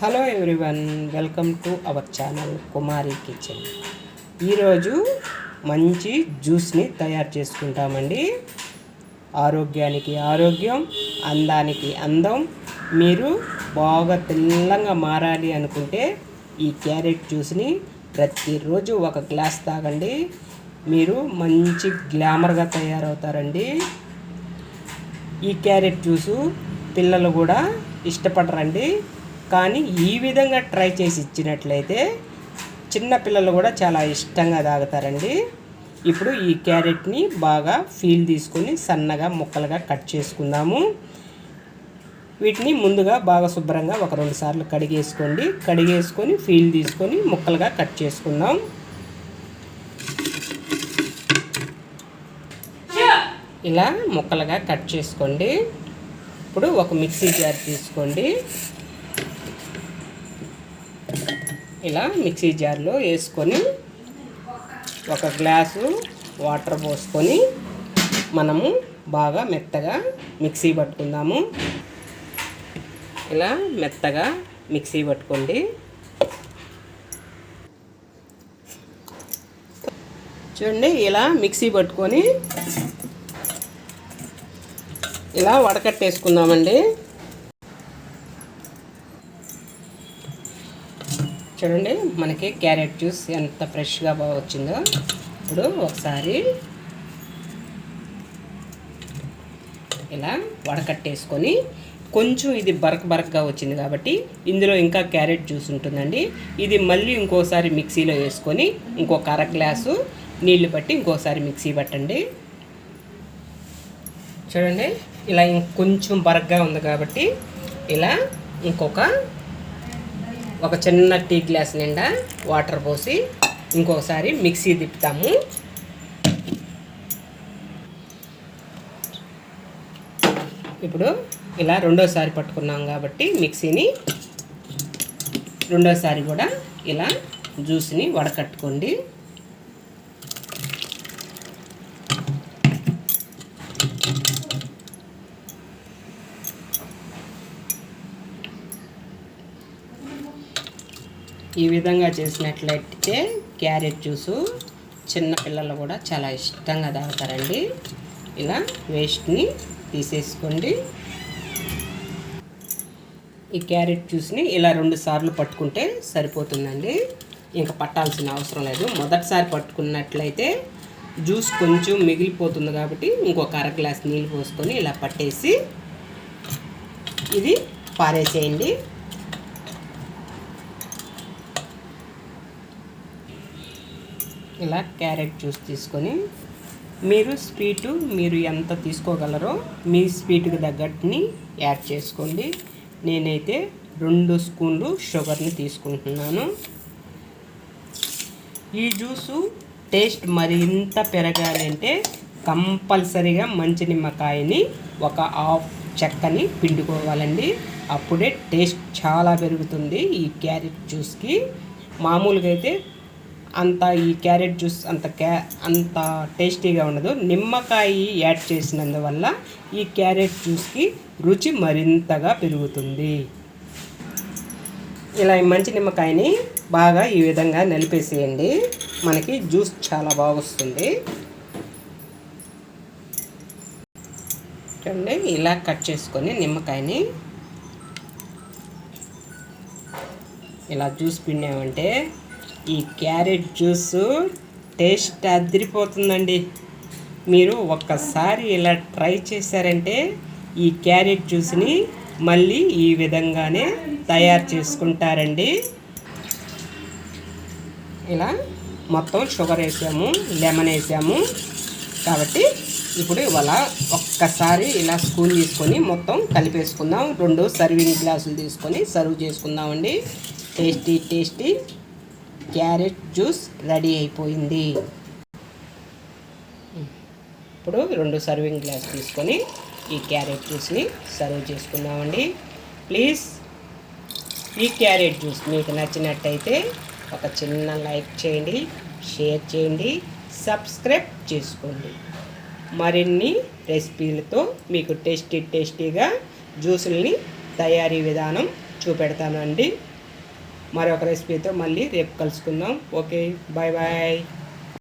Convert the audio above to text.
Hello everyone welcome to our channel Kumari kitchen. ఈరోజు మంచి జ్యూస్ని తయారు చేసుకుంటామండి. ఆరోగ్యానికి ఆరోగ్యం అందానికి అందం. మీరు బాగా తెల్లంగా మారాలి అనుకుంటే ఈ క్యారెట్ జ్యూస్ని ప్రతిరోజు ఒక గ్లాస్ తాగండి. మీరు మంచి గ్లామర్గా తయారవుతారండి. ఈ క్యారెట్ జ్యూసు పిల్లలు కూడా ఇష్టపడరండి. కానీ ఈ విధంగా ట్రై చేసి ఇచ్చినట్లయితే చిన్నపిల్లలు కూడా చాలా ఇష్టంగా తాగుతారండి. ఇప్పుడు ఈ క్యారెట్ని బాగా ఫీల్ తీసుకొని సన్నగా ముక్కలుగా కట్ చేసుకుందాము. వీటిని ముందుగా బాగా శుభ్రంగా ఒక రెండు సార్లు కడిగేసుకోండి. కడిగేసుకొని ఫీల్ తీసుకొని ముక్కలుగా కట్ చేసుకుందాం. ఇలా ముక్కలుగా కట్ చేసుకోండి. ఇప్పుడు ఒక మిక్సీ జార్ తీసుకోండి. ఇలా మిక్సీ జార్లో వేసుకొని ఒక గ్లాసు వాటర్ పోసుకొని మనము బాగా మెత్తగా మిక్సీ పట్టుకుందాము. ఇలా మెత్తగా మిక్సీ పట్టుకోండి. చూడండి ఇలా మిక్సీ పట్టుకొని ఇలా వడకట్టేసుకుందామండి. చూడండి మనకి క్యారెట్ జ్యూస్ ఎంత ఫ్రెష్గా బాగా వచ్చిందో. ఇప్పుడు ఒకసారి ఇలా వడకట్టేసుకొని కొంచెం ఇది బరక్ బరక్గా వచ్చింది కాబట్టి ఇందులో ఇంకా క్యారెట్ జ్యూస్ ఉంటుందండి. ఇది మళ్ళీ ఇంకోసారి మిక్సీలో వేసుకొని ఇంకొక అర గ్లాసు నీళ్ళు పట్టి ఇంకోసారి మిక్సీ పట్టండి. చూడండి ఇలా ఇంకొంచెం బరక్గా ఉంది కాబట్టి ఇలా ఇంకొక ఒక చిన్న టీ గ్లాస్ నిండా వాటర్ పోసి ఇంకొకసారి మిక్సీ తిప్పుతాము. ఇప్పుడు ఇలా రెండోసారి పట్టుకున్నాం కాబట్టి మిక్సీని రెండోసారి కూడా ఇలా జ్యూస్ని వడకట్టుకోండి. ఈ విధంగా చేసినట్లయితే క్యారెట్ జ్యూసు చిన్నపిల్లలు కూడా చాలా ఇష్టంగా తాగుతారండి. ఇలా వేస్ట్ని తీసేసుకోండి. ఈ క్యారెట్ జ్యూస్ని ఇలా రెండు సార్లు పట్టుకుంటే సరిపోతుందండి. ఇంకా పట్టాల్సిన అవసరం లేదు. మొదటిసారి పట్టుకున్నట్లయితే జ్యూస్ కొంచెం మిగిలిపోతుంది కాబట్టి ఇంకొక అర గ్లాస్ నీళ్ళు పోసుకొని ఇలా పట్టేసి ఇది పారేసేయండి. ఇలా క్యారెట్ జ్యూస్ తీసుకొని మీరు స్వీటు మీరు ఎంత తీసుకోగలరో మీ స్వీట్కి తగ్గట్టుని యాడ్ చేసుకోండి. నేనైతే రెండు స్పూన్లు షుగర్ని తీసుకుంటున్నాను. ఈ జ్యూసు టేస్ట్ మరింత పెరగాలంటే కంపల్సరిగా మంచి నిమ్మకాయని ఒక హాఫ్ చెక్కని పిండుకోవాలండి. అప్పుడే టేస్ట్ చాలా పెరుగుతుంది ఈ క్యారెట్ జ్యూస్కి. మామూలుగా అయితే అంత ఈ క్యారెట్ జ్యూస్ అంత క్యా అంత టేస్టీగా ఉండదు. నిమ్మకాయ యాడ్ చేసినందువల్ల ఈ క్యారెట్ జ్యూస్కి రుచి మరింతగా పెరుగుతుంది. ఇలా మంచి నిమ్మకాయని బాగా ఈ విధంగా నలిపేసేయండి. మనకి జ్యూస్ చాలా బాగా వస్తుంది చూడండి ఇలా కట్ చేసుకొని నిమ్మకాయని ఇలా జ్యూస్ పిండామంటే ఈ క్యారెట్ జ్యూస్ టేస్ట్ అదిరిపోతుందండి. మీరు ఒక్కసారి ఇలా ట్రై చేశారంటే ఈ క్యారెట్ జ్యూస్ని మళ్ళీ ఈ విధంగానే తయారు చేసుకుంటారండి. ఇలా మొత్తం షుగర్ వేసాము లెమన్ వేసాము. కాబట్టి ఇప్పుడు ఇవాళ ఒక్కసారి ఇలా స్పూన్ తీసుకొని మొత్తం కలిపేసుకుందాం. రెండు సర్వింగ్ గ్లాసులు తీసుకొని సర్వ్ చేసుకుందామండి. Tasty tasty. Carrot juice ready అయిపోయింది. ఇప్పుడు రెండు సర్వింగ్ గ్లాస్ తీసుకొని ఈ క్యారెట్ జ్యూస్ని సర్వ్ చేసుకుందామండి. ప్లీజ్ ఈ క్యారెట్ జ్యూస్ మీకు నచ్చినట్టయితే ఒక చిన్న లైక్ చేయండి షేర్ చేయండి సబ్స్క్రైబ్ చేసుకోండి. మరిన్ని రెసిపీలతో మీకు టేస్టీ టేస్టీగా జ్యూసుల్ని తయారీ విధానం చూపెడతానండి. మరొక రెసిపీతో మళ్ళీ రేపు కలుసుకుందాం. Okay bye bye